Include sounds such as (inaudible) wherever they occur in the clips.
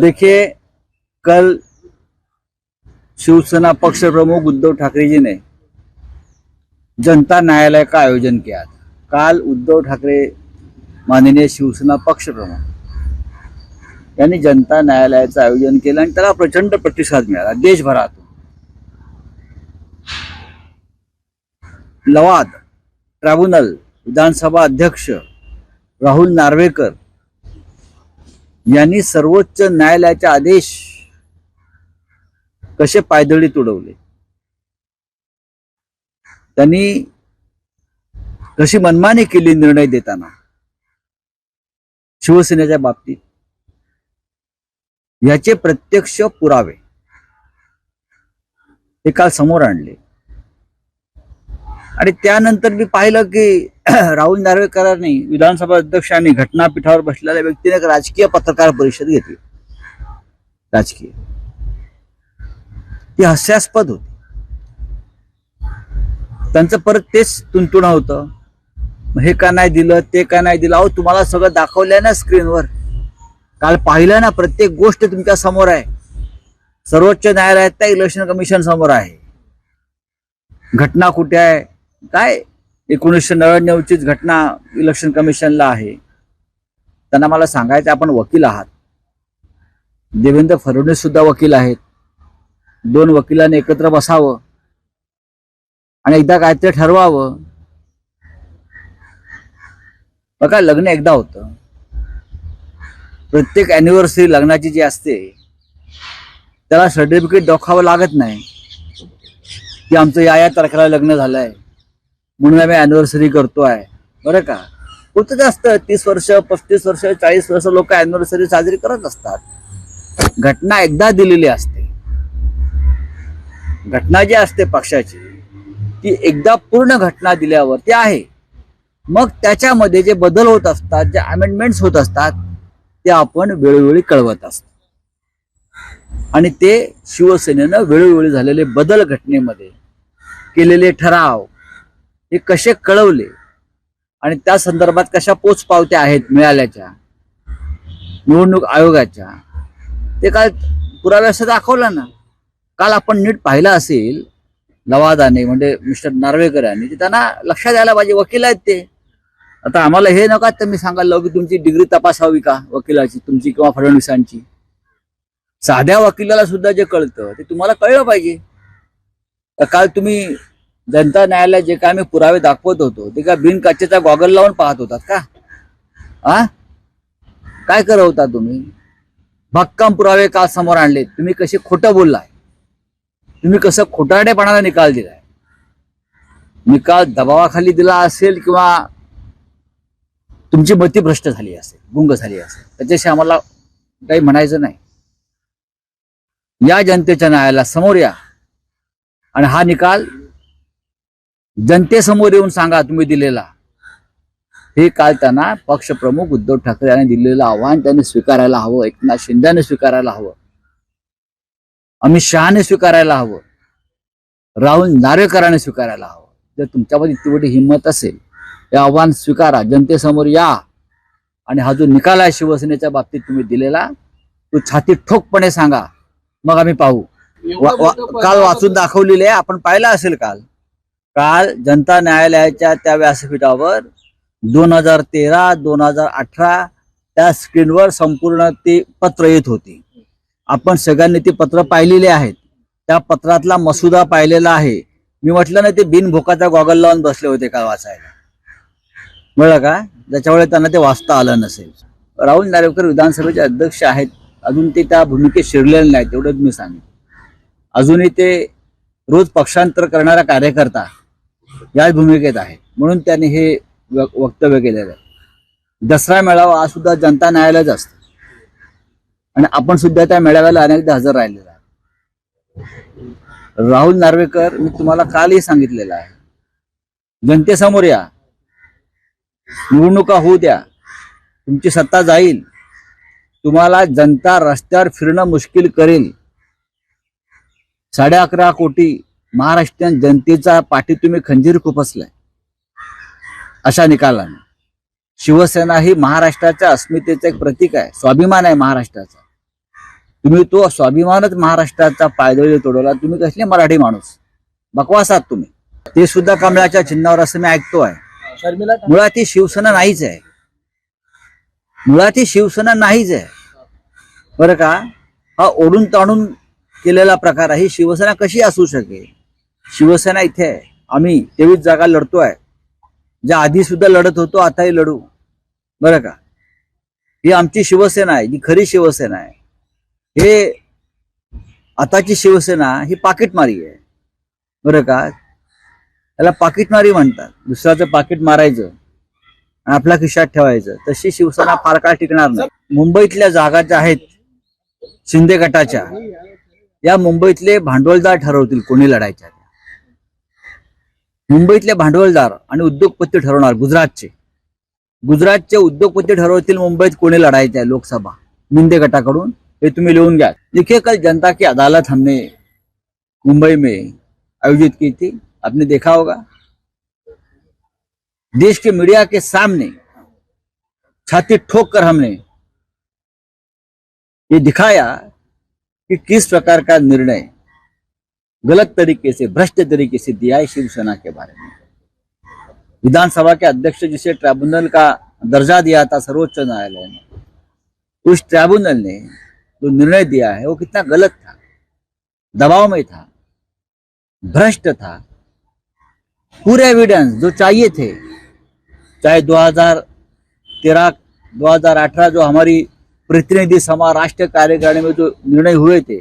देखिए कल शिवसेना पक्ष प्रमुख उद्धव ठाकरे जी ने जनता न्यायालय का आयोजन किया था। काल उद्धव ठाकरे माननीय शिवसेना पक्ष प्रमुख यांनी जनता न्यायालयाचं आयोजन केलं आणि त्याला प्रचंड प्रतिसाद मिळाला देशभरातून. लवाद ट्रायब्युनल विधानसभा अध्यक्ष राहुल नार्वेकर यांनी सर्वोच्च न्यायालयाचे आदेश कसे पायदळी तुडवले त्यांनी कशी मनमानी केली निर्णय देताना? शिवसेनेच्या बाबतीत? याचे प्रत्यक्ष पुरावे ते काल समोर आणले. आणि त्यानंतर मी पाहिलं की (clears throat) राहुल नार्वेकरांनी विधानसभा अध्यक्षांनी घटनापीठावर बसलेल्या व्यक्तीने एक राजकीय पत्रकार परिषद घेतली. राजकीय. ती हास्यास्पद होती. त्यांचं परत तेच तुंतुणं होतं. हे का नाही दिलं ते का नाही दिलं? अहो तुम्हाला सगळं दाखवलंय ना स्क्रीनवर. काल पाहिलं ना प्रत्येक गोष्ट तुमच्यासमोर आहे. सर्वोच्च न्यायालयात त्या इलेक्शन कमिशन समोर आहे. घटना कुठे आहे? काय? एकोणीसशे नव्याण्णवचीच घटना इलेक्शन कमिशनला आहे. त्यांना मला सांगायचं आपण वकील आहात. देवेंद्र फडणवीस सुद्धा वकील आहेत. दोन वकिलांनी एकत्र बसावं. आणि एकदा काय ते ठरवावं. बघा लग्न एकदा होतं. प्रत्येक अॅनिव्हर्सरी लग्नाची जी असते त्याला सर्टिफिकेट दाखवावं लागत नाही. की आमचं या या तारखेला लग्न झालंय. म्हणून आम्ही अॅनिव्हर्सरी करतोय बरं का? कुठं असतं तीस वर्ष पस्तीस वर्ष चाळीस वर्ष लोक अॅनिव्हर्सरी साजरी करत असतात. घटना एकदा दिलेली असते. घटना जी असते पक्षाची ती एकदा पूर्ण घटना दिल्यावर ती आहे. मग त्याच्यामध्ये जे बदल होत असतात जे अमेंडमेंट्स होत असतात ते आपण वेळोवेळी कळवत असतो. आणि ते शिवसेनेनं वेळोवेळी झालेले बदल घटनेमध्ये केलेले ठराव हे कसे कळवले? आणि त्या संदर्भात कशा पोचपावत्या आहेत मिळाल्याच्या? निवडणूक आयोगाच्या? ते काल पुराव्यासह दाखवलं ना. काल आपण नीट पाहिलं असेल लवादाने म्हणजे मिस्टर नार्वेकर यांनी ते त्यांना लक्षात यायला पाहिजे वकील आहेत ते. आता आम्हाला हे नका तर मी सांगायला की तुमची डिग्री तपासावी का वकिलाची तुमची किंवा फडणवीसांची? साध्या वकिलाला सुद्धा जे कळतं ते तुम्हाला कळलं पाहिजे. तर काल तुम्ही जनता न्यायालयात जे काय आम्ही पुरावे दाखवत होतो ते काय बिनकाचेचा गॉगल लावून पाहत होतात का? आ? काय करवता तुम्ही? भक्कम पुरावे का समोर आणले तुम्ही कसे खोटं बोललाय? तुम्ही कसं खोटारडेपणाला निकाल दिलाय? निकाल दबावाखाली दिला असेल किंवा तुमची मती भ्रष्ट झाली असेल गुंग झाली असेल त्याच्याशी आम्हाला काही म्हणायचं नाही. या जनतेच्या न्यायाला समोर या आणि हा निकाल जनतेसमोर येऊन सांगा तुम्ही दिलेला. हे काल त्यांना पक्षप्रमुख उद्धव ठाकरे यांनी दिलेलं आव्हान त्यांनी स्वीकारायला हवं एकनाथ शिंदेने स्वीकारायला हवं. अमित शहाने स्वीकारायला हवं. राहुल नार्वेकरांनी स्वीकारायला हवं. जर तुमच्यामध्ये इतकी मोठी हिंमत असेल हे आव्हान स्वीकारा जनतेसमोर या. आणि हा जो निकाल आहे शिवसेनेच्या बाबतीत तुम्ही दिलेला तो छाती ठोकपणे सांगा. मग आम्ही पाहू. काल वाचून दाखवलेले आपण पाहिलं असेल काल. काल जनता न्यायालयाच्या त्या व्यासपीठावर दोन हजार तेरा दोन हजार अठरा त्या स्क्रीनवर संपूर्ण ती पत्र येत होती. आपण सगळ्यांनी ते पत्र पाहिलेले आहेत. त्या पत्रातला मसुदा पाहिलेला आहे. मी म्हटलं ना ते बिनभोकाचा गॉगल लावून बसले होते का वाचायला? बरं का? ज्याच्यामुळे त्यांना ते वाचता आलं नसेल. राहुल नार्वेकर विधानसभेचे अध्यक्ष आहेत. अजून ते त्या भूमिकेत शिरलेले नाहीत तेवढंच मी सांगेन. अजूनही ते रोज पक्षांतर करणारा कार्यकर्ता याच भूमिकेत आहे. म्हणून त्यांनी हे वक्तव्य केलेलं आहे. दसरा मेळावा हा सुद्धा जनता न्यायालयाच असतो. आणि आपण सुद्धा त्या मेळाव्याला अनेकदा हजर राहिलेला आहे राहुल नार्वेकर मी तुम्हाला कालही सांगितलेलं आहे. जनतेसमोर या. निवडणुका होऊ द्या. तुमची सत्ता जाईल. तुम्हाला जनता रस्त्यावर फिरणं मुश्किल करेल. साडे अकरा कोटी महाराष्ट्रीयन जनतेचा पाठी तुम्ही खंजीर खुपसलाय अशा निकालाने. शिवसेना ही महाराष्ट्राच्या अस्मितेचं एक प्रतीक आहे. स्वाभिमान आहे महाराष्ट्राचा. तुम्ही तो स्वाभिमानच महाराष्ट्राचा पायदळी तोडवला. तुम्ही कसले मराठी माणूस? बकवास आहात तुम्ही. ते सुद्धा कमळाच्या चिन्हावर असं मी ऐकतो आहे मुळात ही शिवसेना नाहीच आहे. मुळात ही शिवसेना नाहीच आहे. बरं का? हा ओढून ताणून केलेला प्रकार आहे. ही शिवसेना कशी असू शकेल? शिवसेना इथे आहे. आम्ही तेवीस जागा लढतोय. ज्या आधी सुद्धा लढत होतो आताही लढू. बरं का? ही आमची शिवसेना आहे जी खरी शिवसेना आहे. हे आताची शिवसेना ही पाकिटमारी आहे. बरं का? त्याला पाकिटमारी म्हणतात. दुसऱ्याचं पाकिट मारायचं आणि आपल्या खिशात ठेवायचं. तशी शिवसेना फार काळ टिकणार नाही. मुंबईतल्या जागा ज्या आहेत शिंदे गटाच्या या मुंबईतले भांडवलदार ठरवतील कोणी लढायच्या. मुंबईतले भांडवलदार आणि उद्योगपती ठरवणार गुजरातचे. गुजरातचे उद्योगपती ठरवतील मुंबईत कोणी लढायचे आहे लोकसभा? मिंदे गटाकडून? हे तुम्ही लिहून घ्या. देखिए कल जनता की अदालत हमने मुंबई में आयोजित की थी. आपने देखा होगा. देश के मीडिया के सामने छाती ठोक कर हमने ये दिखाया कि किस प्रकार का निर्णय गलत तरीके से भ्रष्ट तरीके से दिया है शिवसेना के बारे में। विधानसभा के अध्यक्ष जिसे ट्राइब्यूनल का दर्जा दिया था सर्वोच्च न्यायालय ने उस ट्राइब्यूनल ने जो निर्णय दिया है वो कितना गलत था दबाव में था भ्रष्ट था। पूरे एविडेंस जो चाहिए थे चाहे 2013 2018 जो हमारी प्रतिनिधि सभा राष्ट्रीय कार्यकारिणी में जो निर्णय हुए थे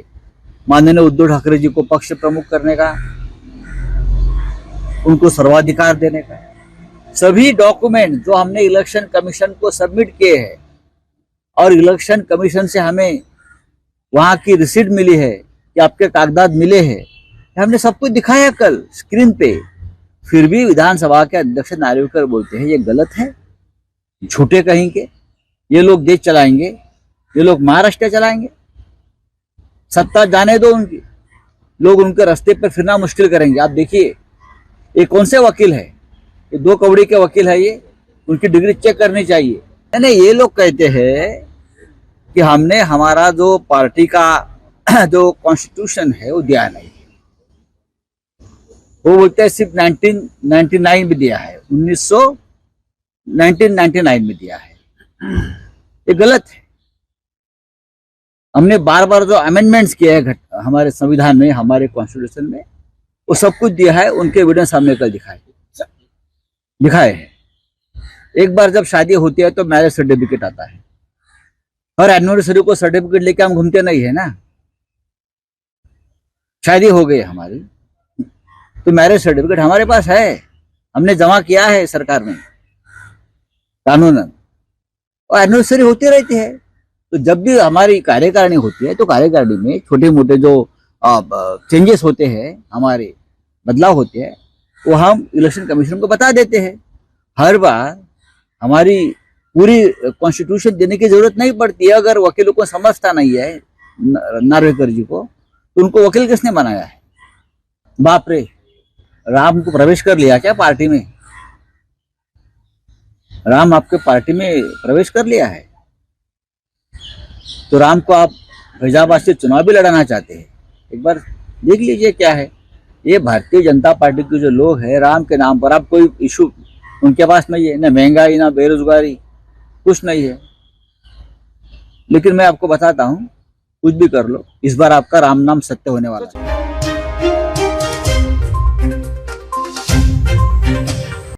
माननीय उद्धव ठाकरे जी को पक्ष प्रमुख करने का, उनको सर्वाधिकार देने का। सभी डॉक्यूमेंट जो हमने इलेक्शन कमीशन को सबमिट किए हैं, और इलेक्शन कमीशन से हमें वहाँ की रिसीट मिली है, कि आपके कागजात मिले हैं, हमने सब कुछ दिखाया कल स्क्रीन पे। फिर भी विधानसभा के अध्यक्ष नारिवकर बोलते हैं, ये गलत है, झूठे कहीं के ये लोग देश चलाएँगे, ये लोग महाराष्ट्र चलाएँगे। सत्ता जाने दो उनकी। लोग उनके रास्ते पर फिरना मुश्किल करेंगे। आप देखिए, ये कौन से वकील है? ये दो कौड़ी के वकील है ये। उनकी डिग्री चेक करनी चाहिए। नहीं नहीं, ये लोग कहते हैं कि हमने, हमारा जो पार्टी का (clears throat) जो कॉन्स्टिट्यूशन है, वो दिया नहीं। वो बोलते हैं, सिर्फ़ 1999 में दिया है। 1900 1999 में दिया है। ये गलत है। हमने बार बार जो अमेंडमेंट्स किए हैं हमारे संविधान में, हमारे कॉन्स्टिट्यूशन में, वो सब कुछ दिया है, उनके एविडेंस हमने कल दिखाए। दिखाए हैं। एक बार जब शादी होती है तो मैरिज सर्टिफिकेट आता है। हर एनिवर्सरी को सर्टिफिकेट लेके हम घूमते नहीं है ना। शादी हो गई हमारी तो मैरिज सर्टिफिकेट हमारे पास है। हमने जमा किया है सरकार में। कानूनन। और एनिवर्सरी होती रहती है। तो जब भी हमारी कार्यकारिणी होती है तो कार्यकारिणी में छोटे मोटे जो चेंजेस होते हैं, हमारे बदलाव होते हैं, वो हम इलेक्शन कमीशन को बता देते हैं। हर बार हमारी पूरी कॉन्स्टिट्यूशन देने की ज़रूरत नहीं पड़ती है, अगर वकीलों को समझता नहीं है नार्वेकर जी को तो उनको वकील किसने बनाया है? बाप रे, राम को प्रवेश कर लिया क्या पार्टी में? राम आपके पार्टी में प्रवेश कर लिया है? तो राम को आप फैजाबाद से चुनाव भी लड़ाना चाहते हैं। एक बार देख लीजिए क्या है। ये भारतीय जनता पार्टी के जो लोग हैं, राम के नाम पर आप कोई इशू, उनके पास नहीं है, ना महँगाई, ना बेरोजगारी, कुछ नहीं है। लेकिन मैं आपको बताता हूँ, कुछ भी कर लो, इस बार आपका राम नाम सत्य होने वाला है।